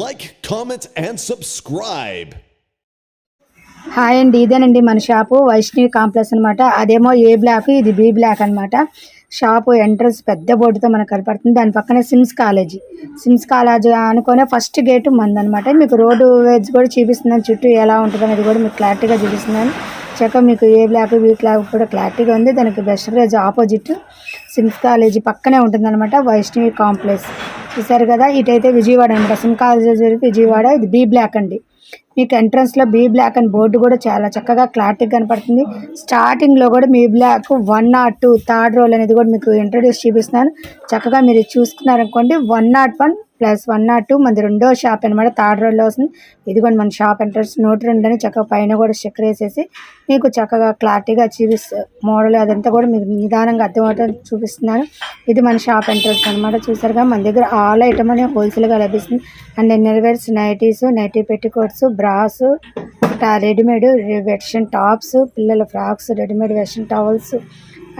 Like comment and subscribe hi అండి ఇదేనండి మన షాపు వైష్ణవి కాంప్లెక్స్ అనమాట అదేమో ఏ బ్లాక్ ఇది బి బ్లాక్ అనమాట షాపు ఎంట్రన్స్ పెద్ద బోర్డుతో మనకు కనపడుతుంది. దాని పక్కనే సిమ్స్ కాలేజీ సిమ్స్ కాలేజ్ అనుకునే ఫస్ట్ గేటు మందనమాట మీకు రోడ్డు వేజ్ కూడా చూపిస్తున్నాను. చుట్టూ ఎలా ఉంటుంది అనేది కూడా మీకు క్లారిటీగా చూపిస్తున్నాను. చక్క మీకు ఏ బ్లాక్ బీ బ్లాక్ కూడా క్లారిటీగా ఉంది. దానికి బెస్ట్ ఆపోజిట్ సిమ్స్ కాలేజీ పక్కనే ఉంటుందన్నమాట వైష్ణవి కాంప్లెక్స్ చూసారు కదా ఇటైతే విజయవాడ అనమాట సిమ్ కాలేజ్ విజయవాడ ఇది బీ బ్లాక్ అండి. మీకు ఎంట్రన్స్లో బీ బ్లాక్ అని బోర్డు కూడా చాలా చక్కగా క్లారిటీగా కనపడుతుంది. స్టార్టింగ్లో కూడా మీ block one nought two third roll అనేది కూడా మీకు ఇంట్రడ్యూస్ చూపిస్తున్నాను. చక్కగా మీరు చూసుకున్నారనుకోండి one nought one plus one nought two మనది రెండో షాప్ అనమాట థర్డ్ రోడ్లో వస్తుంది. ఇదిగోండి మన షాప్ ఎంట్రన్స్. నోట్ రెండు అని చక్కగా పైన కూడా స్టిక్కర్ వేసేసి మీకు చక్కగా క్లారిటీగా చూపిస్తూ మోడల్ అదంతా కూడా మీకు నిదానంగా అర్థమవుతుంది చూపిస్తున్నాను. ఇది మన షాప్ ఎంట్రన్స్ అనమాట చూసారుగా మన దగ్గర ఆల్ ఐటమ్ అనే హోల్సేల్గా లభిస్తుంది. And innerwears nighties nighty petticoats bras readymade version tops పిల్లల frocks readymade version towels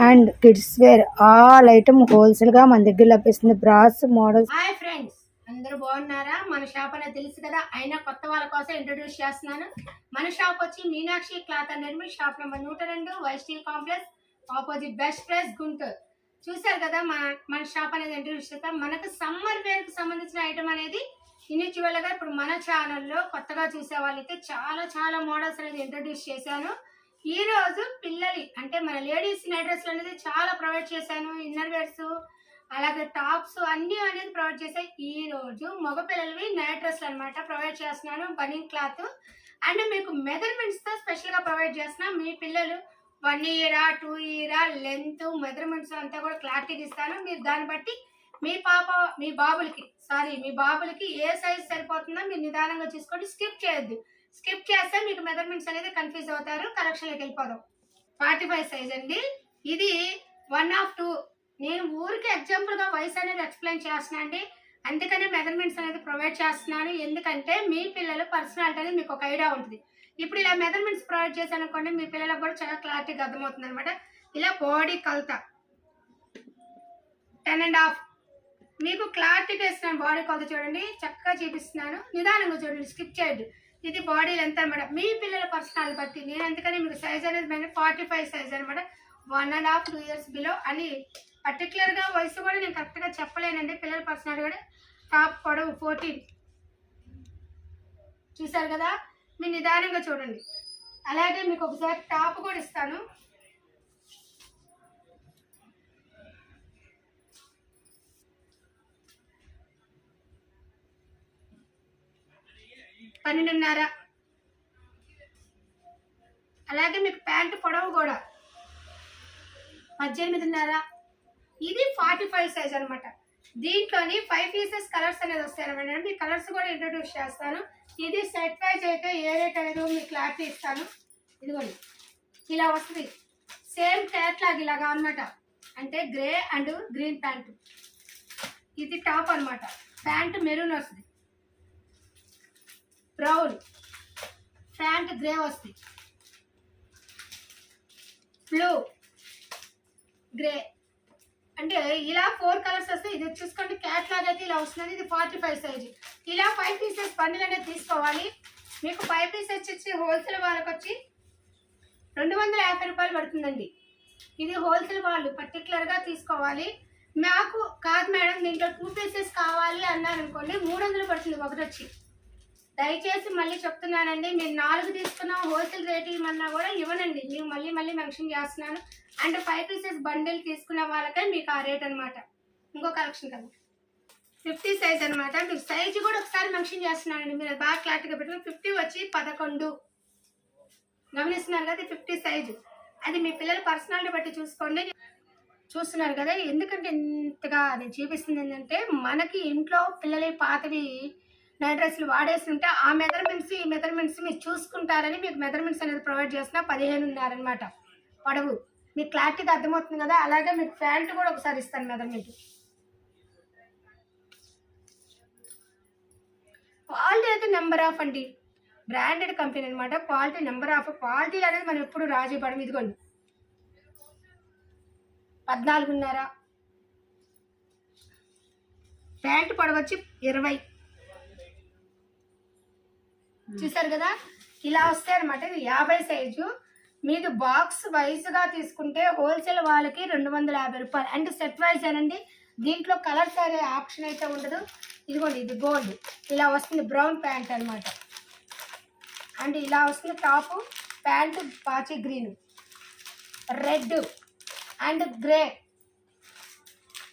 and kids wear. All item హోల్సేల్గా మన దగ్గర లభిస్తుంది. Bras models. Hi friends. అందరూ బాగున్నారా? మన షాప్ అనేది తెలుసు కదా. అయినా కొత్త వాళ్ళ కోసం ఇంట్రొడ్యూస్ చేస్తున్నాను. మన షాప్ వచ్చి Meenakshi cloth and shop number నూట రెండు వైస్టీల్ complex opposite best price Guntur. చూసారు కదా మన మన షాప్ అనేది ఇంట్రొడ్యూస్ చేస్తాం. మనకు సమ్మర్ వేర్కి సంబంధించిన ఐటమ్ అనేది ఇన్యూచువల్గా ఇప్పుడు మన ఛానల్లో కొత్తగా చూసే వాళ్ళైతే చాలా చాలా మోడల్స్ అనేది ఇంట్రొడ్యూస్ చేశాను. ఈ రోజు పిల్లలి అంటే మన లేడీస్ నైట్ డ్రెస్లు అనేది చాలా ప్రొవైడ్ చేశాను. ఇన్నర్ వేర్స్ అలాగే టాప్స్ అన్ని అనేది ప్రొవైడ్ చేసే ఈ రోజు మగ పిల్లలవి నైట్ డ్రెస్లు అనమాట ప్రొవైడ్ చేస్తున్నాను బనింగ్ క్లాత్. అండ్ మీకు మెజర్మెంట్స్తో స్పెషల్గా ప్రొవైడ్ చేస్తున్నాను మీ పిల్లలు వన్ ఇయరా టూ ఇయరా లెంత్ మెజర్మెంట్స్ అంతా కూడా క్లారిటీగా ఇస్తాను. మీరు దాన్ని బట్టి మీ పాప మీ బాబులకి సారీ మీ బాబులకి ఏ సైజ్ సరిపోతుందో మీరు నిదానంగా చూసుకోండి స్కిప్ చేయొద్దు. స్కిప్ చేస్తే మీకు మెజర్మెంట్స్ అనేది కన్ఫ్యూజ్ అవుతారు కలెక్షన్లోకి వెళ్ళిపోదాం ఫార్టీ ఫైవ్ సైజ్ అండి. ఇది వన్ ఆఫ్ టూ నేను ఊరికి ఎగ్జాంపుల్గా వయసు అనేది ఎక్స్ప్లెయిన్ చేస్తున్నా అండి. అందుకనే మెజర్మెంట్స్ అనేది ప్రొవైడ్ చేస్తున్నాను. ఎందుకంటే మీ పిల్లల పర్సనాలిటీ అనేది మీకు ఒక ఐడియా ఉంటుంది. ఇప్పుడు ఇలా మెజర్మెంట్స్ ప్రొవైడ్ చేశాను అనుకోండి మీ పిల్లలకు కూడా చాలా క్లారిటీగా అర్థమవుతుంది అనమాట ఇలా బాడీ కలత. టెన్ అండ్ హాఫ్ మీకు క్లారిటీగా ఇస్తున్నాను బాడీ కొలత చూడండి. చక్కగా చూపిస్తున్నాను. నిదానంగా చూడండి. స్కిప్ చేయండి ఇది బాడీ లెంత్ అనమాట మీ పిల్లల పర్సనాలిటీ బట్టి. నేను అందుకని మీకు సైజ్ అనేది ఫార్టీ ఫైవ్ సైజ్ అనమాట one and half two years below అని పర్టికులర్గా వయసు కూడా నేను కరెక్ట్గా చెప్పలేనండి. పిల్లల పర్సనాలిటీ కూడా టాప్ పొడవు ఫోర్టీన్. చూసారు కదా? మీరు నిదానంగా చూడండి. అలాగే మీకు ఒకసారి టాప్ కూడా ఇస్తాను. పన్నెండున్నర. అలాగే మీకు ప్యాంటు పొడవు కూడా. పద్దెనిమిదిన్నర. ఇది ఫార్టీ ఫైవ్ సైజ్ అనమాట దీంట్లోని ఫైవ్ పీసెస్ కలర్స్ అనేది వస్తాయి అనమాట మీ కలర్స్ కూడా ఇంట్రొడ్యూస్ చేస్తాను. ఇది సెట్ వైజ్ అయితే ఏ రేట్ అనేది మీకు క్లారిటీ ఇస్తాను. ఇదిగోండి. ఇలా వస్తుంది. సేమ్ క్యాట్లాగ్ ఇలాగా అనమాట అంటే గ్రే అండ్ గ్రీన్ ప్యాంట్ ఇది టాప్ అన్నమాట. ప్యాంట్ మెరూన్ వస్తుంది. బ్రౌన్ ప్యాంట్ గ్రే వస్తుంది. బ్లూ గ్రే అంటే ఇలా ఫోర్ కలర్స్ వస్తే ఇది చూసుకోండి క్యాట్లాగ్ అయితే ఇలా వస్తుంది ఇది ఫార్టీ ఫైవ్ సైజ్ ఇలా ఫైవ్ పీసెస్ బండిల్ అనేది తీసుకోవాలి. మీకు ఫైవ్ పీసెస్ ఇచ్చి హోల్సేల్ వాళ్ళకి వచ్చి రెండు వందల యాభై రూపాయలు పడుతుందండి. ఇది హోల్సేల్ వాళ్ళు పర్టికులర్గా తీసుకోవాలి. నాకు కాదు మేడం దీంట్లో టూ పీసెస్ కావాలి అన్నారు అనుకోండి మూడు వందలు పడుతుంది ఒకటి వచ్చి దయచేసి మళ్ళీ చెప్తున్నానండి మీరు నాలుగు తీసుకున్న హోల్సేల్ రేట్ ఇవ్వమన్నా కూడా ఇవ్వనండి. నేను మళ్ళీ మళ్ళీ మెన్షన్ చేస్తున్నాను. అండ్ ఫైవ్ పీసెస్ బండిల్ తీసుకున్న వాళ్ళకే మీకు ఆ రేట్ అన్నమాట. ఇంకో కలెక్షన్ కదా ఫిఫ్టీ సైజ్ అనమాట మీకు సైజ్ కూడా ఒకసారి మెన్షన్ చేస్తున్నానండి. మీరు బాగా క్లారిటీగా పెట్టుకుని ఫిఫ్టీ వచ్చి పదకొండు. గమనిస్తున్నారు కదా ఫిఫ్టీ సైజు. అది మీ పిల్లల పర్సనాలిటీ బట్టి చూసుకోండి. చూస్తున్నారు కదా ఎందుకంటే ఇంతగా అది చూపిస్తుంది ఏంటంటే మనకి ఇంట్లో పిల్లల పాతవి నైట్ వాడేసి వాడేస్తుంటే ఆ మెజర్మెంట్స్ ఈ మెజర్మెంట్స్ మీరు చూసుకుంటారని మీకు మెజర్మెంట్స్ అనేది ప్రొవైడ్ చేసిన పదిహేను ఉన్నారనమాట పొడవు. మీకు క్లారిటీగా అర్థమవుతుంది కదా? అలాగే మీకు ప్యాంట్ కూడా ఒకసారి ఇస్తాను మెజర్మెంట్. క్వాలిటీ అయితే నెంబర్ ఆఫ్ అండి. బ్రాండెడ్ కంపెనీ అనమాట క్వాలిటీ నెంబర్ ఆఫ్. క్వాలిటీ అనేది మనం ఎప్పుడు రాజీ పడం ఇదిగోండి. పద్నాలుగున్నర. ప్యాంట్ పడవచ్చి ఇరవై. చూసారు కదా? ఇలా వస్తాయి అనమాట ఇది యాభై సైజు. మీది బాక్స్ వైజ్గా తీసుకుంటే హోల్సేల్ వాళ్ళకి రెండు వందల యాభై రూపాయలు. అంటే సెట్ వైజ్ అనండి దీంట్లో కలర్స్ అనే ఆప్షన్ అయితే ఉండదు. ఇదిగోండి ఇది గోల్డ్ ఇలా వస్తుంది బ్రౌన్ ప్యాంట్ అన్నమాట. అండ్ ఇలా వస్తుంది టాప్ ప్యాంట్ పాచి green red and grey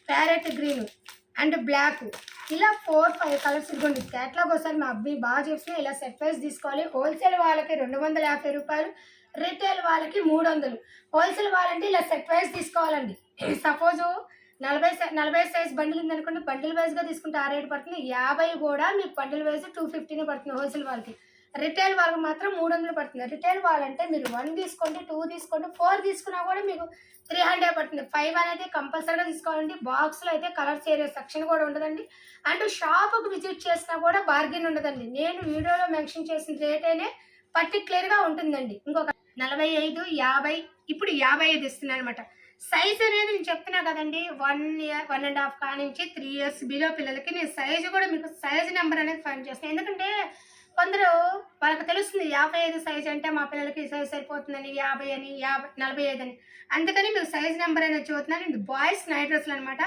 parrot green and black ఇలా ఫోర్ ఫైవ్ కలర్స్ ఇదిగోండి. క్యాట్లాగ్ ఒకసారి మా అబ్బాయి బాగా చేసిన ఇలా సెట్ తీసుకోవాలి. హోల్సేల్ వాళ్ళకి రెండు వందల యాభై రూపాయలు రిటైల్ వాళ్ళకి మూడు వందలు. హోల్సేల్ వాళ్ళంటే ఇలా సెట్ వైజ్ తీసుకోవాలండి సపోజు నలభై నలభై సైజ్ బండిల్ ఉందనుకోండి బండిల్ వైజ్గా తీసుకుంటే ఆ రేట్ పడుతుంది. యాభై కూడా మీకు బండిల్ వైజ్ టూ ఫిఫ్టీనే పడుతుంది హోల్సేల్ వాళ్ళకి. రిటైల్ వాళ్ళకి మాత్రం మూడు వందలు పడుతుంది. రిటైల్ వాళ్ళంటే మీరు వన్ తీసుకోండి టూ తీసుకోండి ఫోర్ తీసుకున్నా కూడా మీకు త్రీ హండ్రెడ్ పడుతుంది. ఫైవ్ అనేది కంపల్సరీగా తీసుకోవాలండి. బాక్స్లో అయితే కలర్స్ ఏరియా సెక్షన్ కూడా ఉండదండి. అండ్ షాప్కి విజిట్ చేసినా కూడా బార్గెన్ ఉండదండి. నేను వీడియోలో మెన్షన్ చేసిన రేట్ అయినా పర్టికులర్గా ఉంటుందండి. ఇంకొక నలభై ఐదు యాభై ఇప్పుడు యాభై ఐదు ఇస్తున్నాను అనమాట సైజ్ అనేది నేను చెప్తున్నా కదండి one year one and half కా నుంచి త్రీ ఇయర్స్ బిలో పిల్లలకి నేను సైజు కూడా మీకు సైజ్ నెంబర్ అనేది ఫైన్ చేస్తాను ఎందుకంటే కొందరు వాళ్ళకి తెలుస్తుంది యాభై ఐదు సైజ్ అంటే మా పిల్లలకి ఈ సైజ్ సరిపోతుందని యాభై అని యాభై నలభై ఐదు అని. అందుకని మీకు సైజ్ నెంబర్ అనేది చూస్తున్నాను ఇది బాయ్స్ నైట్ డ్రెస్లు అనమాట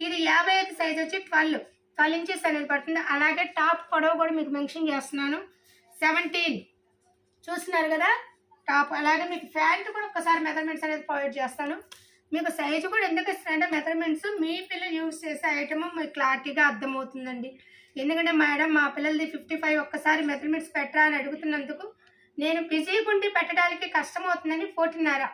ఇది యాభై ఐదు సైజ్ వచ్చి ట్వెల్వ్ ట్వెల్వ్ ఇంచెస్ అనేది పడుతుంది. అలాగే టాప్ పొడవు కూడా మీకు మెన్షన్ చేస్తున్నాను. సెవెంటీన్ చూస్తున్నారు కదా? టాప్ అలాగే మీకు ప్యాంట్ కూడా ఒకసారి మెజర్మెంట్స్ అనేది ప్రొవైడ్ చేస్తాను. మీకు సైజు కూడా ఎందుకు ఇస్తారంటే మెజర్మెంట్స్ మీ పిల్లలు యూజ్ చేసే ఐటమ్ మీకు క్లారిటీగా అర్థమవుతుందండి. ఎందుకంటే మేడం మా పిల్లలది ఫిఫ్టీ ఫైవ్ ఒక్కసారి మెజర్మెంట్స్ పెట్టరా అని అడుగుతున్నందుకు నేను బిజీగా గుండి పెట్టడానికి కష్టం అవుతుందని కష్టమవుతుందని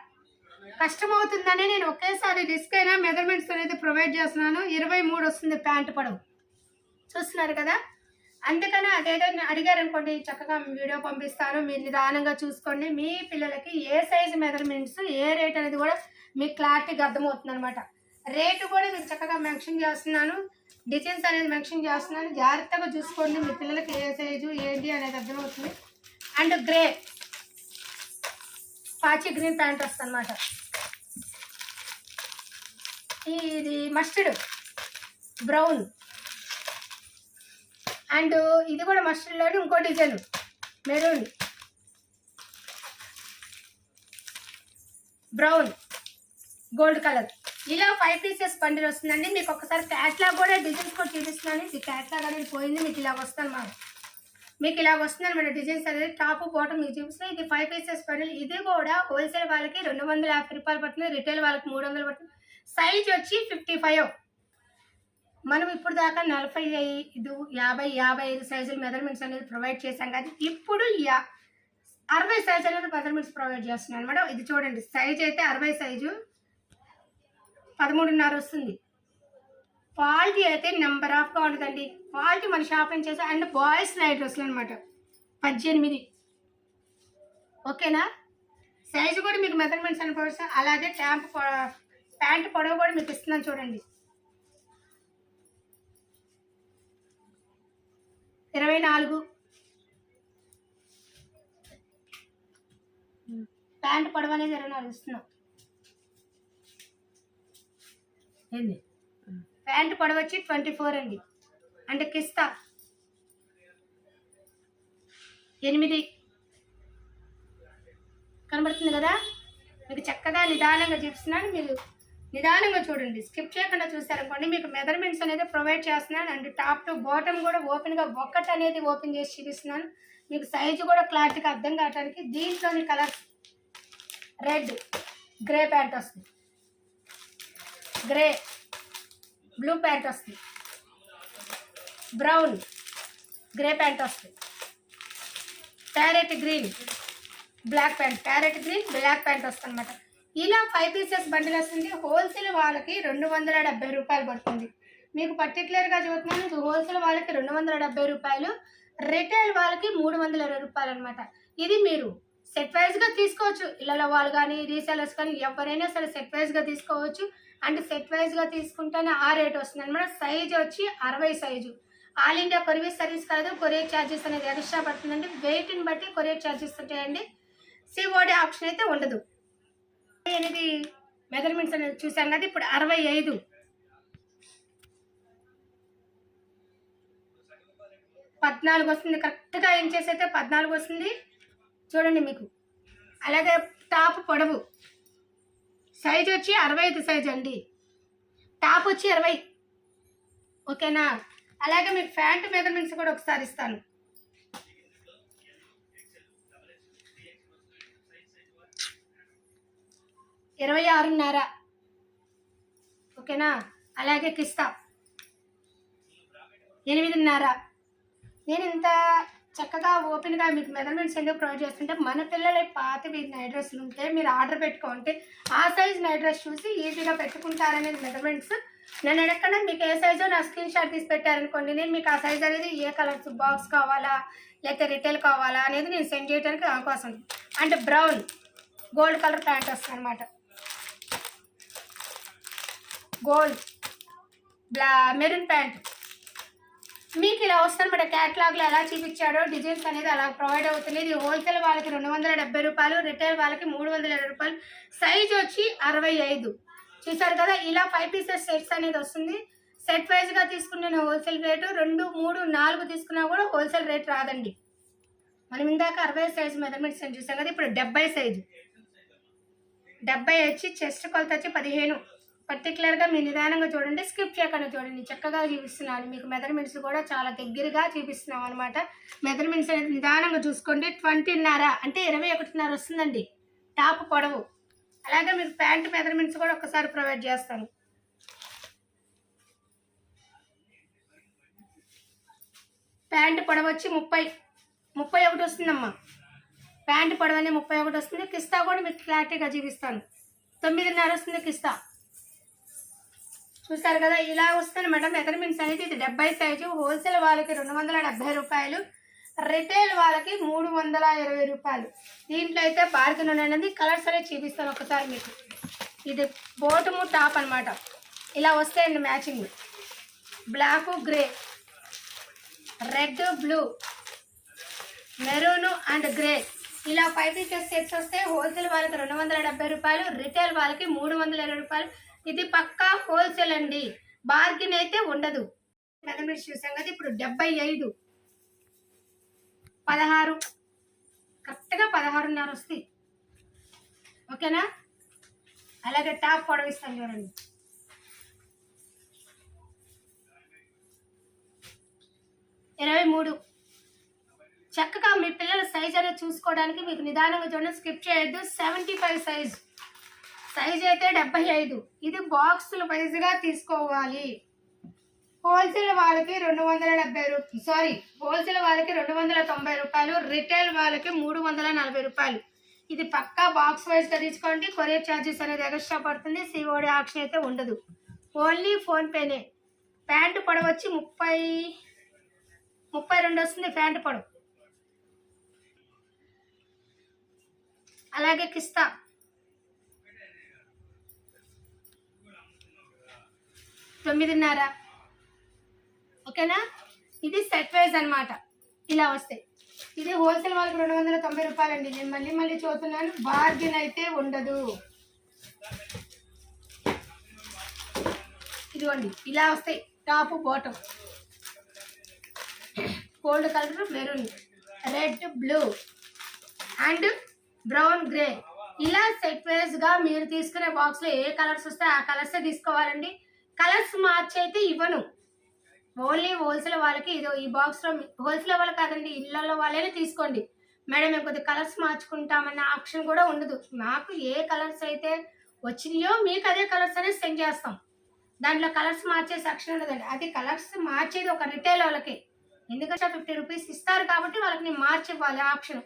కష్టం అవుతుందని నేను ఒకేసారి రిస్క్ అయినా మెజర్మెంట్స్ అనేది ప్రొవైడ్ చేస్తున్నాను. ఇరవై మూడు వస్తుంది ప్యాంట్ పొడవు. చూస్తున్నారు కదా? అందుకని అదేదో అడిగారు అనుకోండి చక్కగా వీడియో పంపిస్తాను మీరు నిదానంగా చూసుకోండి. మీ పిల్లలకి ఏ సైజు మెజర్మెంట్స్ ఏ రేట్ అనేది కూడా మీకు క్లారిటీగా అర్థమవుతుంది అనమాట రేటు కూడా మీకు చక్కగా మెన్షన్ చేస్తున్నాను. డిజైన్స్ అనేది మెన్షన్ చేస్తున్నాను. జాగ్రత్తగా చూసుకోండి. మీ పిల్లలకి ఏ సైజు ఏంటి అనేది అర్థమవుతుంది. అండ్ గ్రే పాచి గ్రీన్ ప్యాంట్ వస్తుంది అనమాట ఇది మస్టర్డ్ బ్రౌన్ అండ్ ఇది కూడా మస్టర్డ్లోని ఇంకో design maroon brown gold colour. ఇలా ఫైవ్ పీసెస్ పండిల్ వస్తుందండి. మీకు ఒకసారి క్యాట్లాగ్ కూడా డిజైన్స్ కూడా చూపిస్తున్నాను. ఇది క్యాట్లాగ్ అనేది పోయింది. మీకు ఇలా వస్తుంది మాట మీకు ఇలా వస్తుంది డిజైన్స్ అనేది. టాప్ బాటమ్ మీకు చూపిస్తున్నాయి ఇది ఫైవ్ పీసెస్ పండిల్ ఇది కూడా హోల్సేల్ వాళ్ళకి రెండు వందల యాభై రూపాయలు పడుతుంది. రిటైల్ వాళ్ళకి మూడు వందలు పడుతుంది. సైజ్ వచ్చి ఫిఫ్టీ ఫైవ్ మనం ఇప్పుడు దాకా నలభై ఐదు యాభై యాభై ఐదు సైజుల మెజర్మెంట్స్ అనేది ప్రొవైడ్ చేశాం కానీ ఇప్పుడు యా అరవై సైజు అనేది మెజర్మెంట్స్ ప్రొవైడ్ చేస్తున్నాను అనమాట ఇది చూడండి. సైజ్ అయితే అరవై సైజు పదమూడున్నర వస్తుంది. క్వాలిటీ అయితే నెంబర్ ఆఫ్గా ఉంటుందండి క్వాలిటీ మన షాప్ నుంచి చేసా అండ్ బాయ్స్ నైట్ డ్రెస్లు అనమాట పద్దెనిమిది. ఓకేనా? సైజు కూడా మీకు మెజర్మెంట్స్ అనుకోవచ్చు అలాగే క్యాంప్ ప్యాంట్ పొడవు కూడా మీకు ఇస్తున్నాను చూడండి. ఇరవై నాలుగు. ప్యాంట్ పొడవు అనేది ఇరవై నాలుగు ఇస్తున్నాం. ఏంది? ప్యాంట్ పొడవు వచ్చి ట్వంటీ ఫోర్ అండి. అంటే కిస్తా. ఎనిమిది. కనబడుతుంది కదా? మీకు చక్కగా నిదానంగా చూపిస్తున్నాను. మీరు నిదానంగా చూడండి. స్కిప్ చేయకుండా చూసారనుకోండి మీకు మెజర్మెంట్స్ అనేది ప్రొవైడ్ చేస్తున్నాను. అండ్ టాప్ టు బాటమ్ కూడా ఓపెన్గా ఒక్కటి అనేది ఓపెన్ చేసి చూపిస్తున్నాను. మీకు సైజు కూడా క్లారిటీగా అర్థం కావడానికి దీంట్లోని కలర్స్ రెడ్ గ్రే ప్యాంట్ వస్తుంది. గ్రే. బ్లూ ప్యాంట్ వస్తుంది. బ్రౌన్. గ్రే ప్యాంట్ వస్తుంది. Parrot green. Black pant. Parrot green black pant వస్తుంది అనమాట ఇలా ఫైవ్ పీసెస్ బండిల్ వస్తుంది. హోల్సేల్ వాళ్ళకి రెండు వందల డెబ్బై రూపాయలు పడుతుంది. మీకు పర్టికులర్గా చూస్తున్నాను హోల్సేల్ వాళ్ళకి రెండు వందల డెబ్బై రూపాయలు రిటైల్ వాళ్ళకి మూడు వందల ఇరవై రూపాయలు అనమాట ఇది మీరు సెట్ వైజ్గా తీసుకోవచ్చు. ఇళ్ళలో వాళ్ళు కానీ రీసెలర్స్ కానీ ఎవరైనా సరే సెట్ వైజ్గా తీసుకోవచ్చు. అండ్ సెట్ వైజ్గా తీసుకుంటేనే ఆ రేట్ వస్తుంది అనమాట సైజ్ వచ్చి అరవై size. All India courier service కాదు కొరియర్ ఛార్జెస్ అనేది ఎక్స్ట్రా పడుతుందండి. వెయిట్ని బట్టి కొరియర్ ఛార్జెస్ ఉంటాయండి. సిఓడి ఆప్షన్ అయితే ఉండదు. అనేది మెజర్మెంట్స్ అనేది చూసాం కదా ఇప్పుడు అరవై ఐదు. పద్నాలుగు వస్తుంది. కరెక్ట్గా ఏం చేసైతే పద్నాలుగు వస్తుంది. చూడండి మీకు. అలాగే టాప్ పొడవు. సైజ్ వచ్చి అరవై ఐదు సైజ్ అండి. టాప్ వచ్చి ఇరవై ఓకేనా? అలాగే మీకు ఫ్యాంట్ మెజర్మెంట్స్ కూడా ఒకసారి ఇస్తాను. ఇరవై ఆరున్నర. ఓకేనా? అలాగే కిస్తా. ఎనిమిదిన్నర. నేను ఇంత చక్కగా ఓపెన్గా మీకు మెజర్మెంట్స్ ఎందుకు ప్రొవైడ్ చేస్తుంటే మన పిల్లల పాతవి నైట్ డ్రెస్సులు ఉంటే మీరు ఆర్డర్ పెట్టుకుంటే ఆ సైజ్ నైట్ డ్రెస్ చూసి ఈజీగా పెట్టుకుంటారనేది మెజర్మెంట్స్. నేను ఎడక్కడ మీకు ఏ సైజో నా స్క్రీన్ షాట్ తీసి పెట్టారనుకోండి నేను మీకు ఆ సైజ్ అనేది ఏ కలర్స్ బాక్స్ కావాలా లేకపోతే రిటైల్ కావాలా అనేది నేను సెండ్ చేయడానికి అవకాశం ఉంది అంటే బ్రౌన్ గోల్డ్ కలర్ ప్యాంట్ వస్తుంది అనమాట గోల్డ్ బ్లా మెరూన్ ప్యాంట్. మీకు ఇలా వస్తుందన్నమాట క్యాట్లాగ్లో ఎలా చూపించాడో డిజైన్స్ అనేది అలా ప్రొవైడ్ అవుతుంది ఇది హోల్సేల్ వాళ్ళకి రెండు వందల డెబ్బై రూపాయలు రిటైల్ వాళ్ళకి మూడు వందల ఇరవై రూపాయలు. సైజ్ వచ్చి అరవై ఐదు. చూసారు కదా ఇలా ఫైవ్ పీసెస్ సెట్స్ అనేది వస్తుంది. సెట్ వైజ్గా తీసుకునే హోల్సేల్ రేటు రెండు మూడు నాలుగు తీసుకున్నా కూడా హోల్సేల్ రేట్ రాదండి. మనం ఇందాక అరవై సైజు మెజర్మెంట్స్ అని చూసాం కదా ఇప్పుడు డెబ్బై సైజు డెబ్బై వచ్చి చెస్ట్ కొలత వచ్చి పదిహేను. పర్టికులర్గా మీరు నిదానంగా చూడండి స్కిప్ చేయకుండా చూడండి. చక్కగా చూపిస్తున్నాను మీకు మెజర్మెంట్స్ కూడా చాలా దగ్గరగా చూపిస్తున్నాం అనమాట మెజర్మెంట్స్ అనేది నిదానంగా చూసుకోండి. ట్వంటీన్నర అంటే ఇరవై ఒకటిన్నర వస్తుందండి. టాప్ పొడవు. అలాగే మీకు ప్యాంట్ మెజర్మెంట్స్ కూడా ఒకసారి ప్రొవైడ్ చేస్తాను. ప్యాంట్ పొడవ వచ్చి ముప్పై ముప్పై ఒకటి వస్తుందమ్మా. ప్యాంట్ పొడవ అనేది ముప్పై ఒకటి వస్తుంది. కిస్తా కూడా మీకు క్లారిటీగా చూపిస్తాను. తొమ్మిదిన్నర వస్తుంది కిస్తా. చూస్తారు కదా ఇలా వస్తుంది మేడం మెజర్మెంట్స్ అనేది ఇది డెబ్బై సైజు. హోల్సేల్ వాళ్ళకి రెండు వందల డెబ్బై రూపాయలు. రిటైల్ వాళ్ళకి మూడు వందల ఇరవై రూపాయలు. దీంట్లో అయితే బార్గెన్ అనేది కలర్స్ అనేది చూపిస్తాను ఒకసారి మీకు. ఇది బోటము టాప్ అనమాట ఇలా వస్తాయండి matching. Black grey red blue maroon and grey. ఇలా ఫైవ్ పీసెస్ సెట్స్ వస్తే హోల్సేల్ వాళ్ళకి రెండు వందల డెబ్బై రూపాయలు రిటైల్ వాళ్ళకి మూడు వందల ఇరవై రూపాయలు. ఇది పక్కా హోల్సేల్ అండి. బార్గెన్ అయితే ఉండదు. మెజర్మెంట్స్ చూసాం కదా ఇప్పుడు డెబ్బై ఐదు. పదహారు. కరెక్ట్గా పదహారున్నర వస్తాయి. ఓకేనా? అలాగే టాప్ పొడవిస్తాను చూడండి. ఇరవై మూడు. చక్కగా మీ పిల్లల సైజ్ అనేది చూసుకోవడానికి మీకు నిదానంగా చూడండి. స్కిప్ చేయొద్దు. సెవెంటీ ఫైవ్ సైజ్ సైజ్ అయితే డెబ్బై ఐదు. ఇది బాక్సుల వైజ్గా తీసుకోవాలి. హోల్సేల్ వాళ్ళకి రెండు వందల డెబ్బై రూపాయలు సారీ హోల్సేల్ వాళ్ళకి రెండు వందల తొంభై రూపాయలు రిటైల్ వాళ్ళకి మూడు వందల నలభై రూపాయలు. ఇది పక్కా బాక్స్ వైజ్గా తీసుకోండి. కొరియర్ ఛార్జెస్ అనేది ఎక్స్ట్రా పడుతుంది. సిఓడి ఆప్షన్ అయితే ఉండదు. ఓన్లీ ఫోన్పేనే ప్యాంటు పొడవు వచ్చి ముప్పై ముప్పై రెండు వస్తుంది ప్యాంటు పొడవు. అలాగే కిస్తా. తొమ్మిదిన్నర. ఓకేనా? ఇది సెట్ వైజ్ అన్నమాట. ఇలా వస్తాయి ఇది హోల్సేల్ వాళ్ళకి రెండు వందల తొంభై రూపాయలండి. నేను మళ్ళీ మళ్ళీ చూస్తున్నాను. బార్గెన్ అయితే ఉండదు. ఇదిగోండి. ఇలా వస్తాయి top bottom gold colour maroon red blue and brown grey ఇలా సెట్ వైజ్గా మీరు తీసుకునే బాక్స్లో ఏ కలర్స్ వస్తే ఆ కలర్సే తీసుకోవాలండి? కలర్స్ మార్చి అయితే ఇవ్వను. ఓన్లీ హోల్సేల్ వాళ్ళకి ఇదో ఈ బాక్స్లో హోల్సేల్ వాళ్ళు కాదండి ఇళ్ళల్లో వాళ్ళనే తీసుకోండి. మేడం మేము కొద్దిగా కలర్స్ మార్చుకుంటామన్న ఆప్షన్ కూడా ఉండదు. నాకు ఏ కలర్స్ అయితే వచ్చినాయో మీకు అదే కలర్స్ అనేది సెండ్ చేస్తాం. దాంట్లో కలర్స్ మార్చే సెక్షన్ ఉండదండి. అది కలర్స్ మార్చేది ఒక రిటైల్ వాళ్ళకి. ఎందుకంటే ఫిఫ్టీ రూపీస్ ఇస్తారు కాబట్టి వాళ్ళకి నేను మార్చి ఇవ్వాలి ఆప్షన్.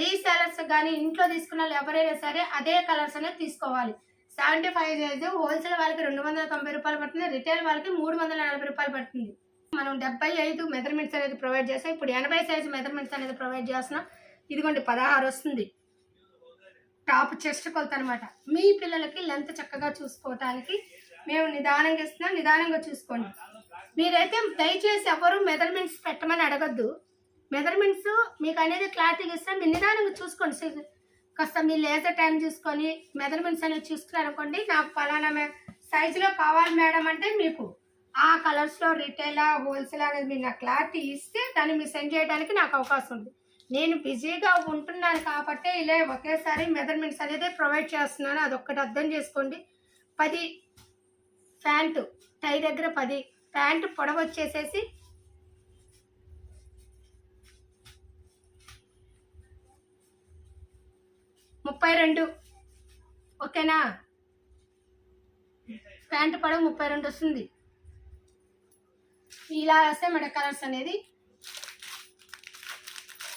రీసేలర్స్ కానీ ఇంట్లో తీసుకున్న వాళ్ళు ఎవరైనా సరే అదే కలర్స్ అనేది తీసుకోవాలి. సెవెంటీ ఫైవ్ సైజు హోల్సేల్ వాళ్ళకి రెండు వందల తొంభై రూపాయలు పడుతుంది రిటైల్ వాళ్ళకి మూడు వందల నలభై రూపాయలు పడుతుంది. మనం డెబ్బై ఐదు మెజర్మెంట్స్ అనేది ప్రొవైడ్ చేస్తాం. ఇప్పుడు ఎనభై సైజు మెజర్మెంట్స్ అనేది ప్రొవైడ్ చేస్తున్నాం. ఇదిగోండి పదహారు వస్తుంది. టాప్ చెస్ట్ కొలత అనమాట మీ పిల్లలకి లెంత్ చక్కగా చూసుకోవటానికి మేము నిదానంగా ఇస్తున్నాం. నిదానంగా చూసుకోండి. మీరైతే దయచేసి ఎవరు మెజర్మెంట్స్ పెట్టమని అడగద్దు. మెజర్మెంట్స్ మీకు అనేది క్లారిటీగా ఇస్తాం. మీరు నిదానంగా చూసుకోండి. సి- కాస్త మీ లేజర్ టైం చూసుకొని మెజర్మెంట్స్ అనేవి చూసుకున్నారు అనుకోండి నాకు ఫలానా సైజులో కావాలి మేడం అంటే మీకు ఆ కలర్స్లో రిటైల్ హోల్సేల్ అనేది మీరు నాకు క్లారిటీ ఇస్తే దాన్ని మీరు సెండ్ చేయడానికి నాకు అవకాశం ఉంది. నేను బిజీగా ఉంటున్నాను కాబట్టి ఇలా ఒకేసారి మెజర్మెంట్స్ అనేది ప్రొవైడ్ చేస్తున్నాను. అదొక్కటి అర్థం చేసుకోండి. పది ప్యాంటు టై దగ్గర పది ప్యాంటు పొడవు వచ్చేసేసి ముప్పై రెండు ఓకేనా? ప్యాంటు పడవ ముప్పై రెండు వస్తుంది. ఇలా వస్తే మన కలర్స్ అనేది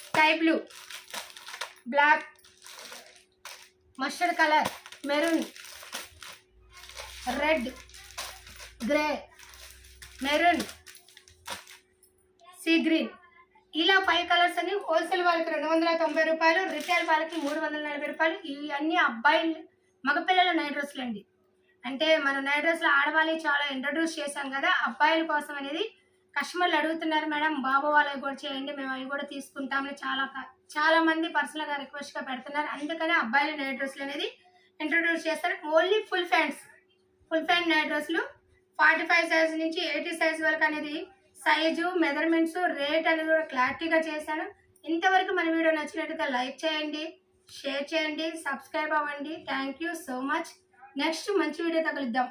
sky blue black mustard colour maroon red grey maroon sea green. ఇలా ఫైవ్ కలర్స్ అని హోల్సేల్ వాళ్ళకి రెండు వందల తొంభై రూపాయలు రిటైల్ వాళ్ళకి మూడు వందల నలభై రూపాయలు. ఇవన్నీ అబ్బాయిలు మగపిల్లల నైట్ డ్రెస్సులు అండి. అంటే మనం నైట్ డ్రెస్సులు ఆడవాళ్ళని చాలా ఇంట్రడ్యూస్ చేశాం కదా అబ్బాయిల కోసం అనేది కస్టమర్లు అడుగుతున్నారు మేడం బాబు వాళ్ళకి కూడా చేయండి మేము అవి కూడా తీసుకుంటామని చాలా చాలా మంది పర్సనల్గా రిక్వెస్ట్గా పెడుతున్నారు. అందుకనే అబ్బాయిల నైట్ డ్రెస్సులు అనేది ఇంట్రడ్యూస్ చేస్తారు. Only full pants full pant night డ్రెస్సులు ఫార్టీ ఫైవ్ సైజ్ నుంచి ఎయిటీ సైజ్ వరకు అనేది సైజు మెజర్మెంట్స్ రేట్ అనేది కూడా క్లారిటీగా చేశాను. ఇంతవరకు మన వీడియో నచ్చినట్టుగా లైక్ చేయండి షేర్ చేయండి సబ్స్క్రైబ్ అవ్వండి. Thank you so much next మంచి వీడియోతో కలుద్దాం.